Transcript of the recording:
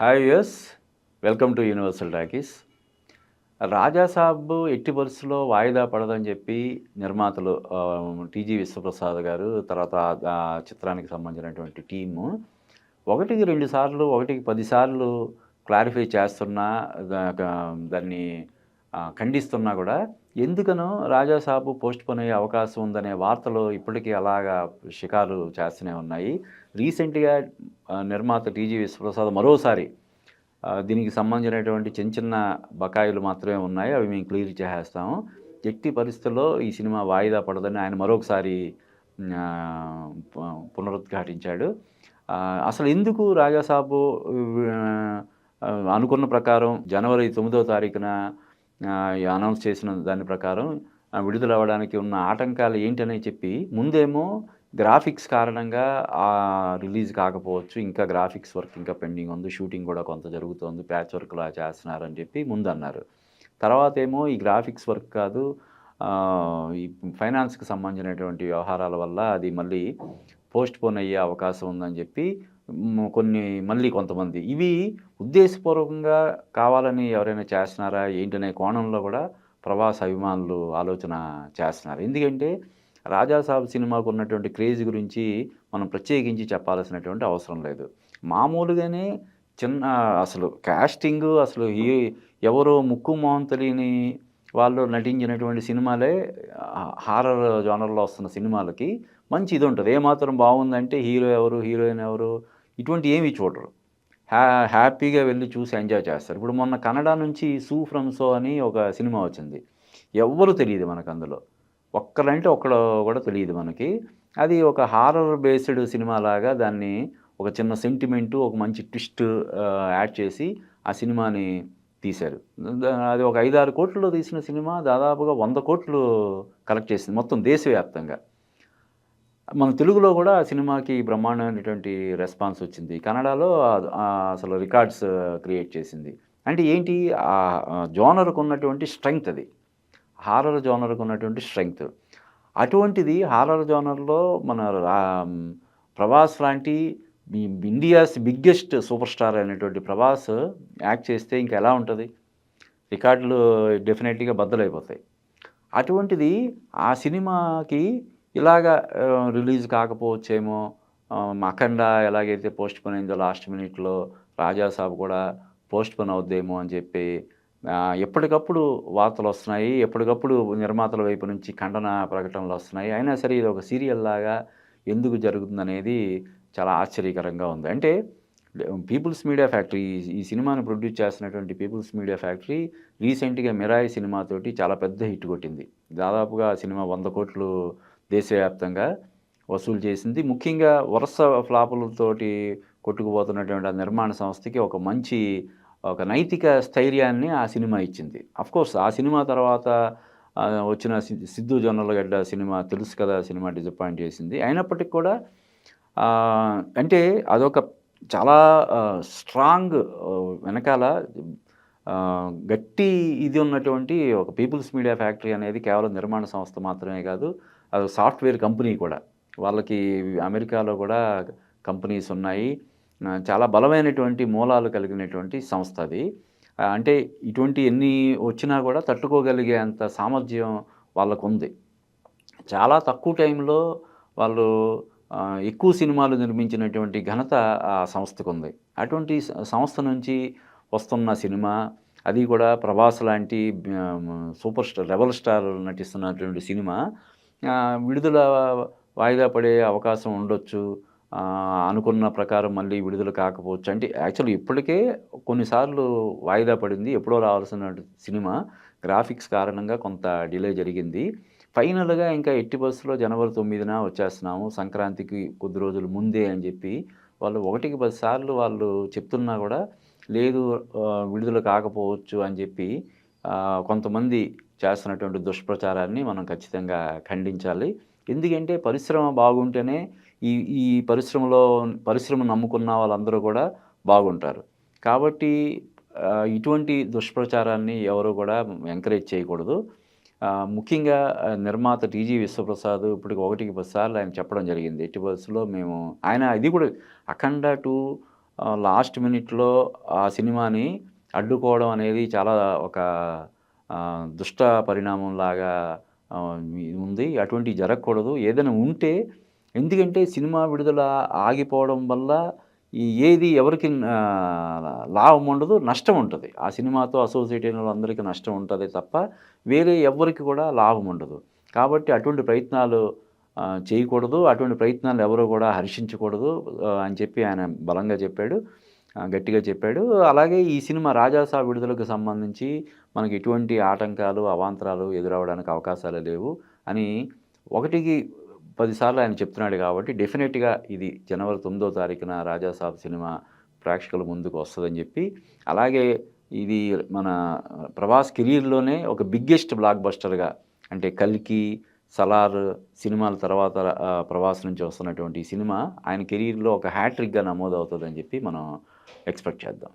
Hi yes welcome to universal talkies Raja Saab ఎట్టి పరిస్థితుల్లో వాయిదా పడదని చెప్పి నిర్మాతలు టీజీ విశ్వప్రసాద్ గారు తర్వాత ఆ- చిత్రానికి సంబంధించినటువంటి టీము ఒకటికి రెండు సార్లు ఒకటికి పదిసార్లు క్లారిఫై చేస్తున్నా దాన్ని ఖండిస్తున్నా కూడా ఎందుకనో రాజాసాబు పోస్ట్ పోన్ అయ్యే అవకాశం ఉందనే వార్తలు ఇప్పటికీ అలాగా షికారు చేస్తూనే ఉన్నాయి. రీసెంట్గా నిర్మాత టీజీ విశ్వప్రసాద్ మరోసారి దీనికి సంబంధించినటువంటి చిన్న చిన్న బకాయిలు మాత్రమే ఉన్నాయి. అవి మేము క్లియర్ చేసేస్తాము. ఎట్టి పరిస్థితుల్లో ఈ సినిమా వాయిదా పడదని ఆయన మరొకసారి పునరుద్ఘాటించాడు. అసలు ఎందుకు రాజాసాబు అనుకున్న ప్రకారం జనవరి తొమ్మిదో తారీఖున అనౌన్స్ చేసిన దాని ప్రకారం విడుదల అవ్వడానికి ఉన్న ఆటంకాలు ఏంటని చెప్పి ముందేమో గ్రాఫిక్స్ కారణంగా ఆ రిలీజ్ కాకపోవచ్చు ఇంకా గ్రాఫిక్స్ వర్క్ ఇంకా పెండింగ్ ఉంది షూటింగ్ కూడా కొంత జరుగుతోంది ప్యాచ్ వర్క్లా చేస్తున్నారని చెప్పి ముందు అన్నారు తర్వాత ఏమో ఈ గ్రాఫిక్స్ వర్క్ కాదు ఈ ఫైనాన్స్కి సంబంధించినటువంటి వ్యవహారాల వల్ల అది మళ్ళీ పోస్ట్ పోన్ అయ్యే అవకాశం ఉందని చెప్పి కొన్ని మళ్ళీ కొంతమంది. ఇవి ఉద్దేశపూర్వకంగా కావాలని ఎవరైనా చేస్తున్నారా? ఏంటనే కోణంలో కూడా ప్రవాస అభిమానులు ఆలోచన చేస్తున్నారు. ఎందుకంటే రాజాసాబ్ సినిమాకు ఉన్నటువంటి క్రేజ్ గురించి మనం ప్రత్యేకించి చెప్పాల్సినటువంటి అవసరం లేదు. మామూలుగానే చిన్న అసలు కాస్టింగ్ అసలు ఈ ఎవరో ముక్కు మొహం తెలియని వాళ్ళు నటించినటువంటి సినిమాలే హారర్ జోనర్లో వస్తున్న సినిమాలకి మంచి ఇది ఉంటుంది. ఏమాత్రం బాగుందంటే హీరో ఎవరు హీరోయిన్ ఎవరు ఇటువంటి ఏమీ చూడరు. హ్యా హ్యాపీగా వెళ్ళి చూసి ఎంజాయ్ చేస్తారు. ఇప్పుడు మొన్న కన్నడ నుంచి సూ ఫ్రమ్ సో అని ఒక సినిమా వచ్చింది. ఎవ్వరు తెలియదు మనకు అందులో. ఒక్కరంటే ఒక్కడ కూడా తెలియదు మనకి. అది ఒక హారర్ బేస్డ్ సినిమా లాగా దాన్ని ఒక చిన్న సెంటిమెంటు ఒక మంచి ట్విస్ట్ యాడ్ చేసి ఆ సినిమాని తీశారు. అది ఒక ఐదారు కోట్లలో తీసిన సినిమా దాదాపుగా వంద కోట్లు కలెక్ట్ చేసింది మొత్తం దేశవ్యాప్తంగా. మన తెలుగులో కూడా ఆ సినిమాకి బ్రహ్మాండమైనటువంటి రెస్పాన్స్ వచ్చింది. కన్నడలో అసలు రికార్డ్స్ క్రియేట్ చేసింది. అంటే ఏంటి? ఆ జోనర్కు ఉన్నటువంటి స్ట్రెంగ్త్ అది. హారర్ జోనర్కు ఉన్నటువంటి స్ట్రెంగ్త్. అటువంటిది హారర్ జోనర్లో మన రా- ప్రభాస్ లాంటి ఇండియాస్ బిగ్గెస్ట్ సూపర్ స్టార్ అయినటువంటి ప్రభాస్ యాక్ట్ చేస్తే ఇంకా ఎలా ఉంటుంది? రికార్డులు డెఫినెట్గా బద్దలైపోతాయి. అటువంటిది ఆ సినిమాకి ఇలాగా రిలీజ్ కాకపోవచ్చేమో ఆ, అఖండ ఎలాగైతే పోస్ట్ పోన్ అయిందో లాస్ట్ మినిట్లో రాజాసాబ్ కూడా పోస్ట్ పోన్ అవుద్దేమో అని చెప్పి ఎప్పటికప్పుడు వార్తలు వస్తున్నాయి. ఎప్పటికప్పుడు నిర్మాతల వైపు నుంచి ఖండన ప్రకటనలు వస్తున్నాయి. అయినా సరే ఇది ఒక సీరియల్ లాగా ఎందుకు జరుగుతుందనేది చాలా ఆశ్చర్యకరంగా ఉంది. అంటే పీపుల్స్ మీడియా ఫ్యాక్టరీ ఈ- సినిమాను సినిమాని ప్రొడ్యూస్ చేస్తున్నటువంటి పీపుల్స్ మీడియా ఫ్యాక్టరీ రీసెంట్గా మిరాయి సినిమాతోటి చాలా పెద్ద హిట్ కొట్టింది. దాదాపుగా సినిమా వంద కోట్లు దేశవ్యాప్తంగా వసూలు చేసింది. ముఖ్యంగా వరుస ఫ్లాపులతోటి కొట్టుకుపోతున్నటువంటి ఆ నిర్మాణ సంస్థకి ఒక మంచి ఒక నైతిక స్థైర్యాన్ని ఆ సినిమా ఇచ్చింది. కోర్స్ ఆ సినిమా తర్వాత వచ్చిన సిద్ధు జొన్నలగడ్డ సినిమా తెలుసు కదా సినిమా డిసప్పాయింట్ చేసింది. అయినప్పటికీ కూడా అంటే అదొక చాలా స్ట్రాంగ్ వెనకాల గట్టి ఇది ఉన్నటువంటి ఒక పీపుల్స్ మీడియా ఫ్యాక్టరీ అనేది కేవలం నిర్మాణ సంస్థ మాత్రమే కాదు అది సాఫ్ట్వేర్ కంపెనీ కూడా. వాళ్ళకి అమెరికాలో కూడా కంపెనీస్ ఉన్నాయి. చాలా బలమైనటువంటి మూలాలు కలిగినటువంటి సంస్థ అది. అంటే ఇటువంటి ఎన్ని వచ్చినా కూడా తట్టుకోగలిగే అంత సామర్థ్యం వాళ్ళకు ఉంది చాలా తక్కువ టైంలో వాళ్ళు ఎక్కువ సినిమాలు నిర్మించినటువంటి ఘనత ఆ సంస్థకు ఉంది అటువంటి సంస్థ నుంచి వస్తున్న సినిమా అది కూడా ప్రభాస్ లాంటి సూపర్ స్టార్ రెబల్ స్టార్ నటిస్తున్నటువంటి సినిమా విడుదల వాయిదా పడే అవకాశం ఉండొచ్చు. అనుకున్న ప్రకారం మళ్ళీ విడుదల కాకపోవచ్చు. అంటే యాక్చువల్లీ ఇప్పటికే కొన్నిసార్లు వాయిదా పడింది. ఎప్పుడో రావాల్సిన సినిమా గ్రాఫిక్స్ కారణంగా కొంత డిలే జరిగింది. ఫైనల్గా ఇంకా ఎట్టి బస్సులో జనవరి తొమ్మిదిన వచ్చేస్తున్నాము. సంక్రాంతికి కొద్ది రోజులు ముందే అని చెప్పి వాళ్ళు ఒకటికి పది సార్లు వాళ్ళు చెప్తున్నా కూడా లేదు విడుదల కాకపోవచ్చు అని చెప్పి కొంతమంది చేస్తున్నటువంటి దుష్ప్రచారాన్ని మనం ఖచ్చితంగా ఖండించాలి. ఎందుకంటే పరిశ్రమ బాగుంటేనే ఈ ఈ పరిశ్రమలో పరిశ్రమ నమ్ముకున్న వాళ్ళందరూ కూడా బాగుంటారు. కాబట్టి ఇటువంటి దుష్ప్రచారాన్ని ఎవరు కూడా ఎంకరేజ్ చేయకూడదు. ముఖ్యంగా నిర్మాత టీజీ విశ్వప్రసాద్ ఇప్పటికి ఒకటికి పది సార్లు ఆయన చెప్పడం జరిగింది. ఎట్టి బస్సులో మేము ఆయన ఇది కూడా అఖండ టూ లాస్ట్ మినిట్‌లో ఆ సినిమాని అడ్డుకోవడం అనేది చాలా ఒక దుష్ట పరిణామంలాగా ఉంది. అటువంటివి జరగకూడదు. ఏదైనా ఉంటే ఎందుకంటే సినిమా విడుదల ఆగిపోవడం వల్ల ఈ ఏది ఎవరికి లాభం ఉండదు, నష్టం ఉంటుంది ఆ సినిమాతో అసోసియేట్ అయిన వాళ్ళందరికీ నష్టం ఉంటుంది తప్ప వేరే ఎవ్వరికి కూడా లాభం ఉండదు. కాబట్టి అటువంటి ప్రయత్నాలు చేయకూడదు. అటువంటి ప్రయత్నాలు ఎవరు కూడా హర్షించకూడదు అని చెప్పి ఆయన బలంగా చెప్పాడు. గట్టిగా చెప్పాడు. అలాగే ఈ సినిమా 'రాజాసాబ్' విడుదలకు సంబంధించి మనకి ఎటువంటి ఆటంకాలు, అవాంతరాలు ఎదురవ్వడానికి అవకాశాలు లేవు అని ఒకటికి పదిసార్లు ఆయన చెప్తున్నాడు కాబట్టి డెఫినెట్‌గా ఇది జనవరి తొమ్మిదో తారీఖున 'రాజాసాబ్' సినిమా ప్రేక్షకుల ముందుకు వస్తుందని చెప్పి, అలాగే ఇది మన ప్రభాస్ కెరీర్లోనే ఒక బిగ్గెస్ట్ బ్లాక్ బస్టర్‌గా అంటే 'కల్కి', 'సలార్' సినిమాల తర్వాత ప్రభాస్ నుంచి వస్తున్నటువంటి ఈ సినిమా ఆయన కెరీర్లో ఒక హ్యాట్రిక్‌గా నమోదవుతుందని చెప్పి మనం ఎక్స్‌పెక్ట్ చేద్దాం.